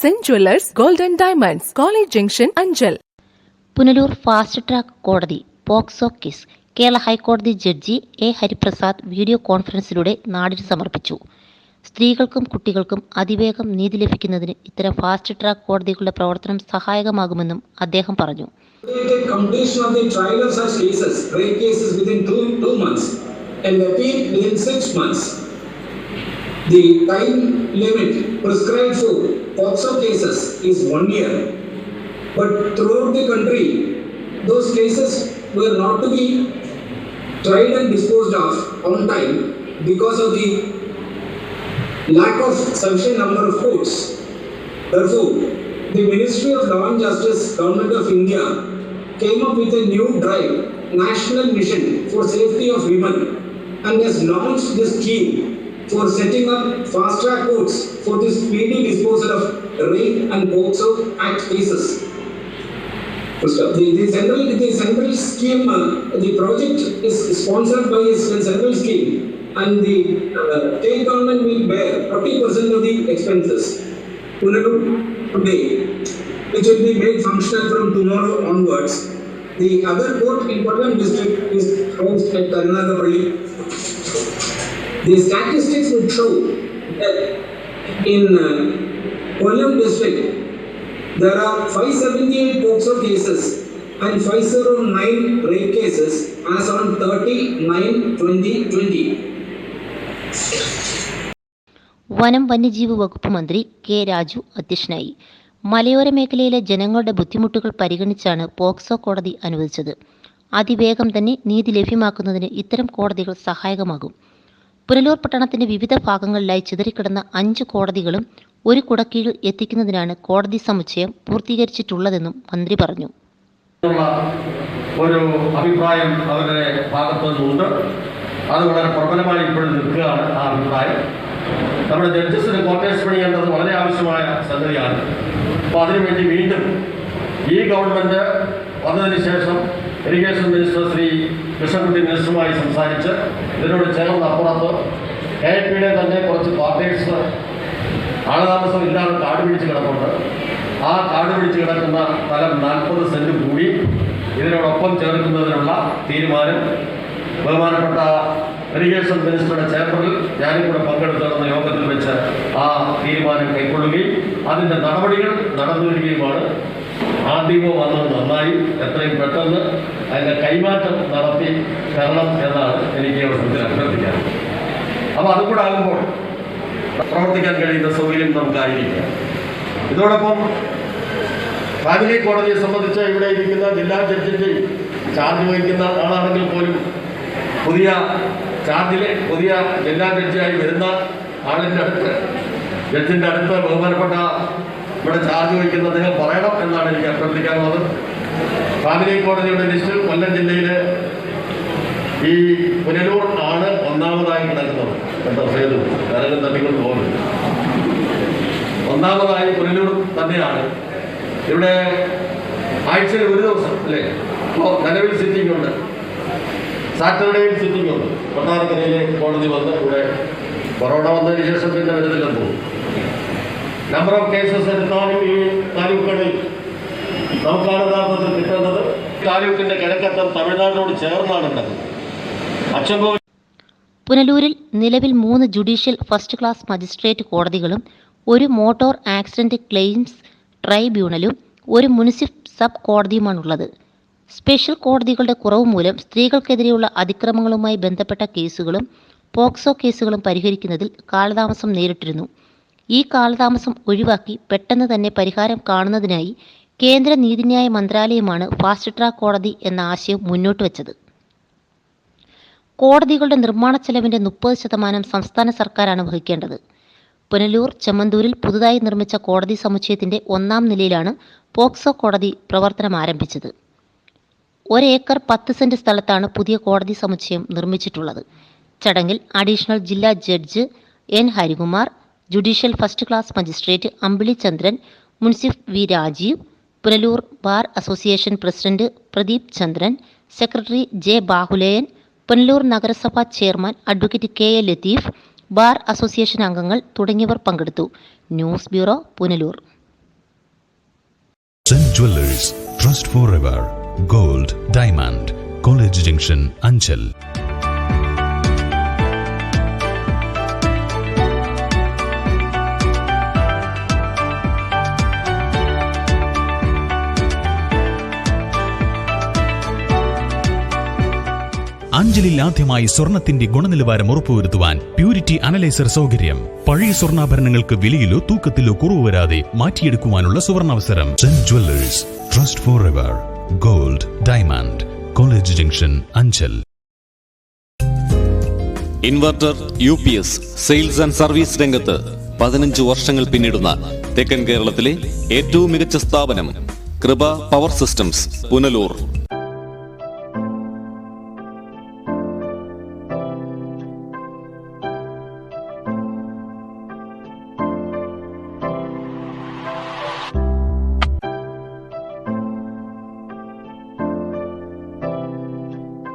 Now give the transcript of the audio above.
Saint jewellers golden diamonds college junction Anchal Punalur fast track കോടതി POCSO case. Kerala ഹൈക്കോടതി judge A Hariprasad video കോൺഫറൻസിലൂടെ നാടിന് സമർപ്പിച്ചു. സ്ത്രീകൾക്കും കുട്ടികൾക്കും അതിവേഗം നീതി ലഭിക്കുന്നതിന് ഇത്തരം ഫാസ്റ്റ് ട്രാക്ക് കോടതികളുടെ പ്രവർത്തനം സഹായകമാകുമെന്നും അദ്ദേഹം പറഞ്ഞു. And within two, two months. And appeal within six months. The time limit prescribed for POXO cases is one year. But throughout the country, those cases were not to be tried and disposed of on time because of the lack of sufficient number of courts. Therefore, the Ministry of Law and Justice, Government of India, came up with a new drive, National Mission for Safety of Women, and has launched this scheme for setting up fast track courts for the speedy disposal of rape and POXO Act cases. The, the central, the central scheme, uh, the project is sponsored by a central scheme and the uh, state government will bear 40% of the expenses. Today, which will be made functional from tomorrow onwards. The other court in Kollam district is housed at Karnataka. The statistics would show that in uh, Kollam district, there are 578 POXO cases and 509 rape cases as on 30 9 2020. വനം വന്യജീവി വകുപ്പ് മന്ത്രി K Raju അധ്യക്ഷനായി. മലയോര മേഖലയിലെ ജനങ്ങളുടെ ബുദ്ധിമുട്ടുകൾ പരിഗണിച്ചാണ് പോക്സോ കോടതി അനുവദിച്ചത്. അതിവേഗം തന്നെ നീതി ലഭ്യമാക്കുന്നതിന് ഇത്തരം കോടതികൾ സഹായകമാകും. പുനലൂർ പട്ടണത്തിന്റെ വിവിധ ഭാഗങ്ങളിലായി ചിതറിക്കിടന്ന അഞ്ച് കോടതികളും ഒരു കുടക്കീഴിൽ എത്തിക്കുന്നതിനാണ് കോടതി സമുച്ചയം പൂർത്തീകരിച്ചിട്ടുള്ളതെന്നും മന്ത്രി പറഞ്ഞു. ഒരു അഭിപ്രായം അവരുടെ ഭാഗത്തു നിന്നുണ്ട് അത് വളരെ പ്രബലമായി ഇപ്പോഴും നിൽക്കുകയാണ് ആ അഭിപ്രായം. നമ്മുടെ ജഡ്ജസിന് ക്വാർട്ടേഴ്സ് പണിയേണ്ടത് വളരെ ആവശ്യമായ സംഗതിയാണ്. അപ്പോൾ അതിനുവേണ്ടി വീണ്ടും ഈ ഗവൺമെന്റ് വന്നതിന് ശേഷം ഇറിഗേഷൻ മിനിസ്റ്റർ ശ്രീ കൃഷ്ണൻകുട്ടി മിനിസ്റ്ററുമായി സംസാരിച്ച് ഇതിനോട് ചേർന്ന് അപ്പുറത്ത് കെ പിയുടെ തന്നെ കുറച്ച് ക്വാർട്ടേഴ്സ് ആളതാമസം ഇല്ലാതെ കാട് പിടിച്ച് കിടപ്പുണ്ട്. ആ കാട് പിടിച്ച് കിടക്കുന്ന സ്ഥലം നാൽപ്പത് സെന്റ് കൂടി ഇതിനോടൊപ്പം ചേർക്കുന്നതിനുള്ള തീരുമാനം ബഹുമാനപ്പെട്ട ഇറിഗേഷൻ മിനിസ്റ്ററുടെ ചേംബറിൽ ഞാനും കൂടെ പങ്കെടുത്തു നടന്ന യോഗത്തിൽ വെച്ച് ആ തീരുമാനം കൈക്കൊള്ളുകയും അതിന്റെ നടപടികൾ നടന്നു വരികയുമാണ് ആദ്യമോ വന്നത് നന്നായി എത്രയും പെട്ടെന്ന് അതിന്റെ കൈമാറ്റം നടത്തി തരണം എന്നാണ് എനിക്ക് അവസരത്തിൽ അഭ്യർത്ഥിക്കാൻ. അപ്പോൾ അതും കൂടെ ആകുമ്പോൾ പ്രവർത്തിക്കാൻ കഴിയുന്ന സൗകര്യം നമുക്കായിരിക്കാം. ഇതോടൊപ്പം ഫാമിലി കോടതിയെ സംബന്ധിച്ച് ഇവിടെ ഇരിക്കുന്ന ജില്ലാ ജഡ്ജിന്റെ ചാർജ് വഹിക്കുന്ന ആളാണെങ്കിൽ പോലും പുതിയ ചാർജിലെ പുതിയ ജില്ലാ ജഡ്ജിയായി വരുന്ന ആളിന്റെ അടുത്ത് ജഡ്ജിന്റെ അടുത്ത് ബഹുമാനപ്പെട്ട ഇവിടെ ചാർജ് വഹിക്കുന്ന അദ്ദേഹം പറയണം എന്നാണ് എനിക്ക് അഭ്യർത്ഥിക്കാനുള്ളത്. ഫാമിലി കോടതിയുടെ ലിസ്റ്റിൽ കൊല്ലം ജില്ലയിലെ ഈ പുനലൂർ ആണ് ഒന്നാമതായി കിടക്കുന്നത്. കേട്ടോ സേതു? ആരെങ്കിലും തട്ടിക്കൊണ്ട് പോകുന്നത് ഒന്നാമതായി പുനലൂർ തന്നെയാണ്. ഇവിടെ ആഴ്ചയിൽ ഒരു ദിവസം അല്ലേ? ഇപ്പോൾ നിലവിൽ സിറ്റിംഗ് ഉണ്ട്. സാറ്റർഡേയിൽ സിറ്റിംഗ് ഉണ്ട്. കൊട്ടാരക്കരയിലെ കോടതി വന്ന് ഇവിടെ കൊറോണ വന്നതിന് ശേഷം പിന്നെ വരുന്നില്ലെന്ന് തോന്നുന്നു. നമ്പർ ഓഫ് കേസസ് എടുത്താലും ഈ താലൂക്കുകളിൽ നമുക്കാണ് യഥാർത്ഥത്തിൽ കിട്ടേണ്ടത് താലൂക്കിന്റെ കിഴക്കത്തം തമിഴ്നാടിനോട് ചേർന്നാണ് ഉള്ളത് അച്ചൻകോവിൽ പുനലൂരിൽ നിലവിൽ മൂന്ന് ജുഡീഷ്യൽ ഫസ്റ്റ് ക്ലാസ് മജിസ്ട്രേറ്റ് കോടതികളും ഒരു മോട്ടോർ ആക്സിഡന്റ് ക്ലെയിംസ് ട്രൈബ്യൂണലും ഒരു മുനിസിഫ് സബ് കോടതിയുമാണുള്ളത്. സ്പെഷ്യൽ കോടതികളുടെ കുറവ് മൂലം സ്ത്രീകൾക്കെതിരെയുള്ള അതിക്രമങ്ങളുമായി ബന്ധപ്പെട്ട കേസുകളും പോക്സോ കേസുകളും പരിഹരിക്കുന്നതിൽ കാലതാമസം നേരിട്ടിരുന്നു. ഈ കാലതാമസം ഒഴിവാക്കി പെട്ടെന്ന് തന്നെ പരിഹാരം കാണുന്നതിനായി കേന്ദ്ര നീതിന്യായ മന്ത്രാലയമാണ് ഫാസ്റ്റ് ട്രാക്ക് കോടതി എന്ന ആശയം മുന്നോട്ട് വച്ചത്. കോടതികളുടെ നിർമ്മാണ ചെലവിന്റെ മുപ്പത് ശതമാനം സംസ്ഥാന സർക്കാരാണ് വഹിക്കേണ്ടത്. പുനലൂർ ചെമ്മന്തൂരിൽ പുതുതായി നിർമ്മിച്ച കോടതി സമുച്ചയത്തിന്റെ ഒന്നാം നിലയിലാണ് പോക്സോ കോടതി പ്രവർത്തനം ആരംഭിച്ചത്. ഒരേക്കർ പത്ത് സെന്റ് സ്ഥലത്താണ് പുതിയ കോടതി സമുച്ചയം നിർമ്മിച്ചിട്ടുള്ളത്. ചടങ്ങിൽ അഡീഷണൽ ജില്ലാ judge N Harikumar judicial first class magistrate Ambili Chandran മുൻസിഫ് V Rajeev Punalur bar association president Pradeep Chandran secretary J Bahuleyan Punalur നഗരസഭാ chairman advocate K A Latheef bar association അംഗങ്ങൾ തുടങ്ങിയവർ പങ്കെടുത്തു. News bureau Punalur. Diamond college അഞ്ചലിൽ ആദ്യമായി സ്വർണത്തിന്റെ ഗുണനിലവാരം ഉറപ്പുവരുത്തുവാൻ purity analyser സൗകര്യം. പഴയ സ്വർണാഭരണങ്ങൾക്ക് വിലയിലോ തൂക്കത്തിലോ കുറവ് വരാതെ മാറ്റിയെടുക്കുവാനുള്ള സുവർണാവസരം. Trust for ever gold diamond college junction Anchal inverter U P S sales and service രംഗത്ത് പതിനഞ്ച് വർഷങ്ങൾ പിന്നിടുന്ന തെക്കൻ കേരളത്തിലെ ഏറ്റവും മികച്ച സ്ഥാപനം കൃപ പവർ സിസ്റ്റംസ് പുനലൂർ.